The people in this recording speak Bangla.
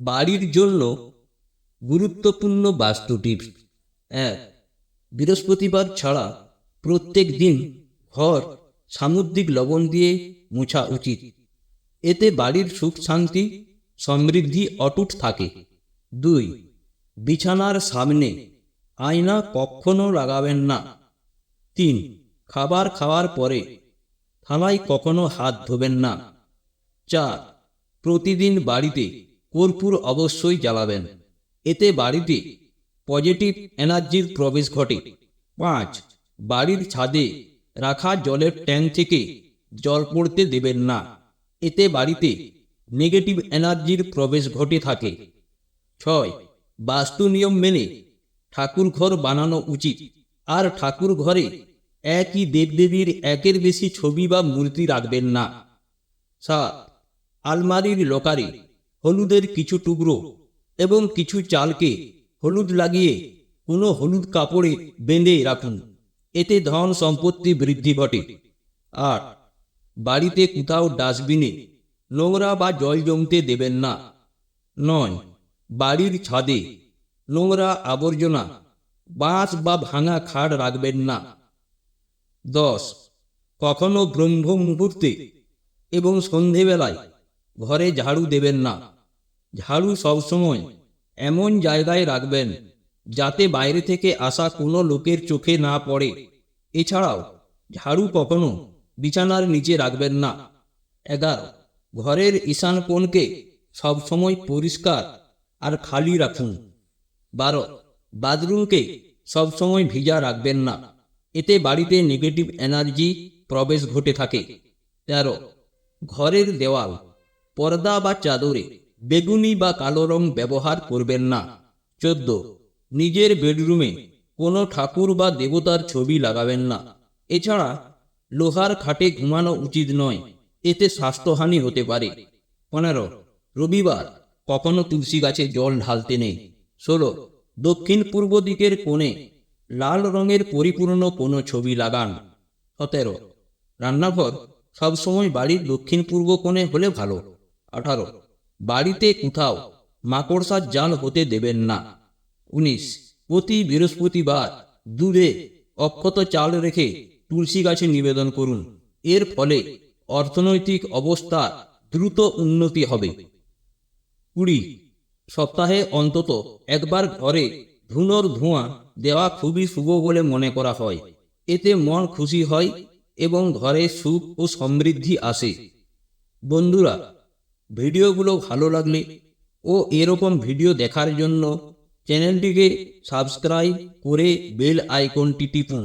বাড়ির জন্য গুরুত্বপূর্ণ বাস্তু টিপস এক, বৃহস্পতিবার ছাড়া প্রত্যেক দিন ঘর সামুদ্রিক লবণ দিয়ে মোছা উচিত। এতে বাড়ির সুখ শান্তি, সমৃদ্ধি অটুট থাকে। দুই, বিছানার সামনে আয়না কখনো লাগাবেন না। তিন, খাবার খাওয়ার পরে থালায় কখনো হাত ধোবেন না। চার, প্রতিদিন বাড়িতে কর্পূর অবশ্যই জ্বালাবেন। এতে বাড়িতে পজিটিভ এনার্জির প্রবেশ ঘটে। পাঁচ, বাড়ির ছাদে রাখা জলের ট্যাঙ্ক থেকে জল পড়তে দেবেন না। এতে বাড়িতে নেগেটিভ এনার্জির প্রবেশ ঘটে থাকে। ছয়, বাস্তু নিয়ম মেনে ঠাকুর ঘর বানানো উচিত। আর ঠাকুর ঘরে একই দেবদেবীর একের বেশি ছবি বা মূর্তি রাখবেন না। সাত, আলমারির লোকারে হলুদের কিছু টুকরো এবং কিছু চালকে হলুদ লাগিয়ে কোনো হলুদ কাপড়ে বেঁধে রাখুন। এতে ধন সম্পত্তি বৃদ্ধি ঘটে। আর বাড়িতে কোথাও ডাস্টবিনে নোংরা বা জল জমতে দেবেন না। নয়, বাড়ির ছাদে নোংরা আবর্জনা, বাঁশ বা ভাঙা খাট রাখবেন না। দশ, কখনো ব্রহ্ম মুহূর্তে এবং সন্ধেবেলায় ঘরে ঝাড়ু দেবেন না। ঝাড়ু সবসময় এমন জায়গায় রাখবেন যাতে বাইরে থেকে আসা কোনো লোকের চোখে না পড়ে। এছাড়াও ঝাড়ু কখনো বিছানার নিচে রাখবেন না। এগারো, ঘরের ঈশান কোণকে সবসময় পরিষ্কার আর খালি রাখুন। বারো, বাথরুমকে সবসময় ভিজা রাখবেন না। এতে বাড়িতে নেগেটিভ এনার্জি প্রবেশ ঘটে থাকে। তেরো, ঘরের দেওয়াল, পর্দা বা চাদরে বেগুনি বা কালো রং ব্যবহার করবেন না। চোদ্দ। নিজের বেডরুমে কোনো ঠাকুর বা দেবতার ছবি লাগাবেন না। এছাড়া লোহার খাটে ঘুমানো উচিত নয়। এতে স্বাস্থ্যহানি হতে পারে। পনেরো। রবিবার কখনো তুলসী গাছে জল ঢালতে নেই। ষোলো। দক্ষিণ পূর্ব দিকের কোণে লাল রঙের পরিপূর্ণ কোনো ছবি লাগান। সতেরো। রান্নাঘর সবসময় বাড়ির দক্ষিণ পূর্ব কোণে হলে ভালো। আঠারো। বাড়িতে কোথাও মাকড়সার জাল হতে দেবেন না। উনিশ। প্রতি বৃহস্পতিবার দূরে অক্ষত চাল রেখে তুলসী গাছে নিবেদন করুন। এর ফলে অর্থনৈতিক অবস্থা দ্রুত উন্নতি হবে। কুড়ি। সপ্তাহে অন্তত একবার ঘরে ধুনোর ধোঁয়া দেওয়া খুবই শুভ বলে মনে করা হয়। এতে মন খুশি হয় এবং ঘরে সুখ ও সমৃদ্ধি আসে। বন্ধুরা ভিডিওগুলো ভালো লাগলে ও এরকম ভিডিও দেখার জন্য চ্যানেলটিকে সাবস্ক্রাইব করে বেল আইকনটি টিপুন।